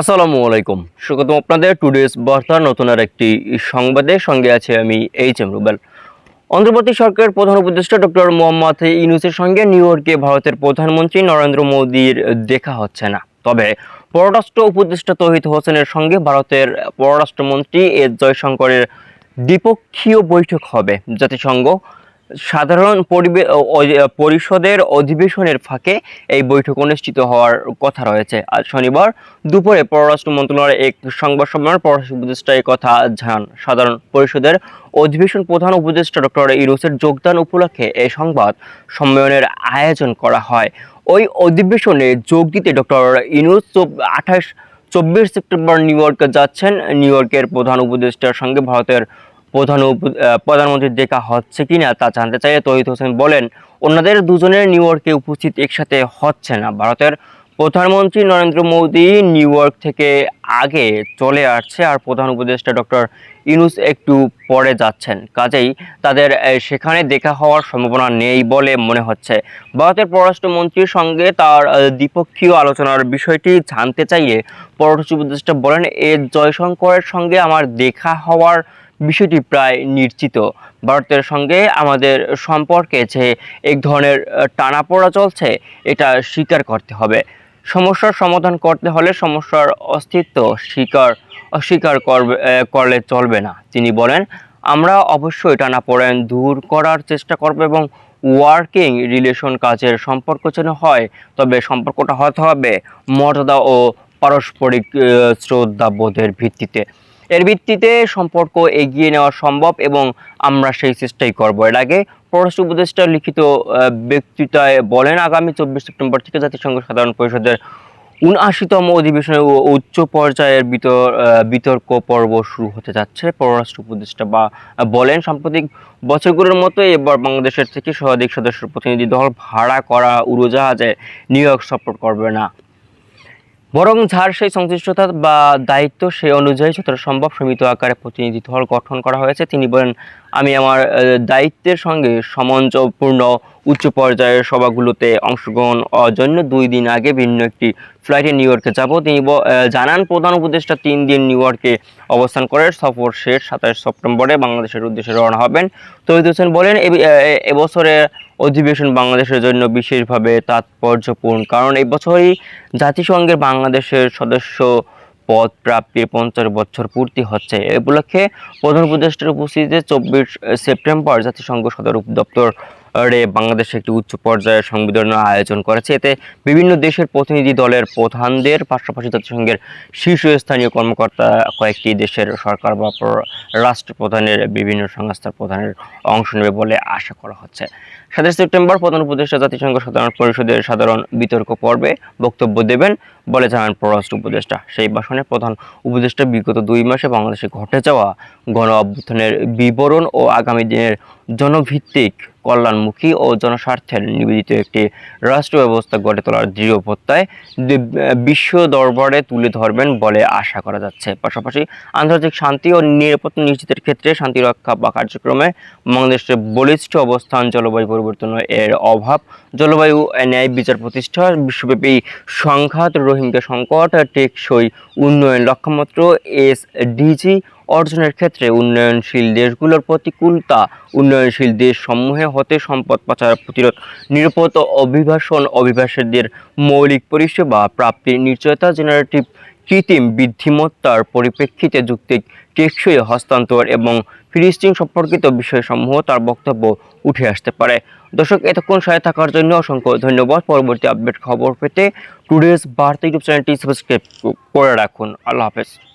আসসালামু আলাইকুম। স্বাগত আপনাদের টুডেস বার্তার নতুন আর একটি সংবাদের সঙ্গে আছে আমি এইচ এম রুবেল। অন্ধ্রপ্রদেশ সরকারের প্রধান উপদেষ্টা ডক্টর মোহাম্মদ ইউনুসের সঙ্গে নিউ ইয়র্কে ভারতের প্রধানমন্ত্রী নরেন্দ্র মোদীর দেখা হচ্ছে না। তবে পররাষ্ট্র উপদেষ্টা তহিদ হোসেনের সঙ্গে ভারতের পররাষ্ট্রমন্ত্রী এস জয়শঙ্করের দ্বিপক্ষীয় বৈঠক হবে। জাতিসংঘ সাধারণ পরিষদের অধিবেশনের ফাঁকে এই বৈঠক অনুষ্ঠিত হওয়ার কথা রয়েছে। আজ শনিবার দুপুরে পররাষ্ট্র মন্ত্রণালয়ের এক সংবাদ সম্মেলনে পররাষ্ট্র উপদেষ্টা কথা জানান। সাধারণ পরিষদের অধিবেশন প্রধান উপদেষ্টা ডক্টর ইরুসের যোগদান উপলক্ষে এই সংবাদ সম্মেলনের আয়োজন করা হয়। ওই অধিবেশনে যোগ দিতে ডক্টর ইনুস আঠাশ, চব্বিশ সেপ্টেম্বর নিউ ইয়র্কে যাচ্ছেন। নিউ ইয়র্কের প্রধান উপদেষ্টার সঙ্গে ভারতের প্রধান প্রধানমন্ত্রীর দেখা হচ্ছে কিনা তা জানতে চাইলে তহিদ হোসেন বলেন, অন্যদের দুজনের নিউ ইয়র্কে উপস্থিত একসাথে হচ্ছে না। ভারতের প্রধানমন্ত্রী নরেন্দ্র মোদী নিউ ইয়র্ক থেকে আগে চলে আসছে আর প্রধান উপদেষ্টা ডক্টর ইনুস একটু পরে যাচ্ছেন। কাজেই তাদের সেখানে দেখা হওয়ার সম্ভাবনা নেই বলে মনে হচ্ছে। ভারতের পররাষ্ট্রমন্ত্রীর সঙ্গে তার দ্বিপক্ষীয় আলোচনার বিষয়টি জানতে চাইয়ে পররাষ্ট্র উপদেষ্টা বলেন, এ, জয়শঙ্করের সঙ্গে আমার দেখা হওয়ার বিষয়টি প্রায় নিশ্চিত। ভারতের সঙ্গে আমাদের সম্পর্কে যে এক ধরনের টানাপোড়া চলছে, এটা স্বীকার করতে হবে। সমস্যার সমাধান করতে হলে সমস্যার অস্তিত্ব স্বীকার, অস্বীকার করবে করলে চলবে না। তিনি বলেন, আমরা অবশ্যই টানাপোড়েন দূর করার চেষ্টা করব এবং ওয়ার্কিং রিলেশন কাজের সম্পর্ক যেন হয়, তবে সম্পর্কটা হতে হবে মর্যাদা ও পারস্পরিক শ্রদ্ধাবোধের ভিত্তিতে। এর ভিত্তিতে সম্পর্ক এগিয়ে নেওয়া সম্ভব এবং আমরা সেই চেষ্টাই করব। এর আগে পররাষ্ট্র উপদেষ্টা লিখিত বক্তৃতায় বলেন, আগামী চব্বিশ সেপ্টেম্বর থেকে জাতিসংঘ সাধারণ পরিষদের উনআশিতম অধিবেশনে উচ্চ পর্যায়ের বিতর বিতর্ক পর্ব শুরু হতে যাচ্ছে। পররাষ্ট্র উপদেষ্টা বা, বলেন, সাম্প্রতিক বছরগুলোর মতো এবার বাংলাদেশের থেকে শতাধিক সদস্য প্রতিনিধি দল ভাড়া করা উড়োজাহাজে নিউ ইয়র্ক সফর করবে না। বরং যার সেই সংশ্লিষ্টতা বা দায়িত্ব সেই অনুযায়ী যতটা সম্ভব সীমিত আকারে প্রতিনিধি দল গঠন করা হয়েছে, তিনি বলেন, আমি আমার দায়িত্বের সঙ্গে সমঞ্জপূর্ণ উচ্চ পর্যায়ের সভাগুলোতে অংশগ্রহণ জন্য দুই দিন আগে ভিন্ন একটি ফ্লাইটে নিউ ইয়র্কে যাব। তিনি জানান, প্রধান উপদেষ্টা তিন দিন নিউ ইয়র্কে অবস্থান করে সফর শেষ সাতাশ সেপ্টেম্বরে বাংলাদেশের উদ্দেশ্যে রওনা হবেন। তহিদ হোসেন বলেন এবছরে অধিবেশন বাংলাদেশের জন্য বিশেষভাবে তাৎপর্যপূর্ণ, কারণ এই বছরই জাতিসংঘের বাংলাদেশের সদস্য পদ প্রাপ্তির পঞ্চাশ বছর পূর্তি হচ্ছে। এ উপলক্ষে প্রধান উপদেষ্টার উপস্থিতিতে চব্বিশ সেপ্টেম্বর জাতিসংঘ সদর দপ্তর রে বাংলাদেশে একটি উচ্চ পর্যায়ের সংবিধানের আয়োজন করেছে। এতে বিভিন্ন দেশের প্রতিনিধি দলের প্রধানদের, পাশাপাশি জাতিসংঘের শীর্ষস্থানীয় কর্মকর্তা, কয়েকটি দেশের সরকার বা পর- রাষ্ট্রপ্রধানের, বিভিন্ন সংস্থার প্রধানের অংশ নেবে বলে আশা করা হচ্ছে। সাতাশ সেপ্টেম্বর প্রধান উপদেষ্টা জাতিসংঘ সাধারণ পরিষদের সাধারণ বিতর্ক পর্বে বক্তব্য দেবেন বলে জানান পররাষ্ট্র উপদেষ্টা। সেই ভাষণে প্রধান উপদেষ্টা বিগত দুই মাসে বাংলাদেশে ঘটে যাওয়া গণ অভ্যুত্থানের বিবরণ ও আগামী দিনের জনভিত্তিক কল্যাণমুখী ও জনস্বার্থের নিবেদিত একটি রাষ্ট্র ব্যবস্থা গড়ে তোলার দৃঢ় প্রত্যয় বিশ্ব দরবারে তুলে ধরবেন বলে আশা করা যাচ্ছে। পাশাপাশি আন্তর্জাতিক শান্তি ও নিরাপত্তা নিশ্চিতের ক্ষেত্রে শান্তি রক্ষা বা কার্যক্রমে বাংলাদেশের বলিষ্ঠ অবস্থান জলবায়ু পরিবর্তন এর অভাব, জলবায়ু ন্যায় বিচার প্রতিষ্ঠা বিশ্বব্যাপী সংঘাত, রোহিঙ্গা সংকট, টেকসই উন্নয়ন লক্ষ্যমাত্র এসডিজি অর্জনের ক্ষেত্রে উন্নয়নশীল দেশগুলোর প্রতিকূলতা, উন্নয়নশীল দেশ সমূহে হতে সম্পদ পাচার, প্রতিরোধ নিরাপদ অভিবাসন, অভিবাসীদের মৌলিক পরিষেবা প্রাপ্তির নিশ্চয়তা জেনারেটিভ কৃত্রিম বুদ্ধিমত্তার পরিপ্রেক্ষিতে যুক্তি, টেকসই হস্তান্তর এবং ফিলিস্তিন সম্পর্কিত বিষয়সমূহ তার বক্তব্য উঠে আসতে পারে। দর্শক, এতক্ষণ সাথে থাকার জন্য অসংখ্য ধন্যবাদ। পরবর্তী আপডেট খবর পেতে টুডেজ বার্তা ইউটিউব চ্যানেলটি সাবস্ক্রাইব করে রাখুন। আল্লাহ হাফেজ।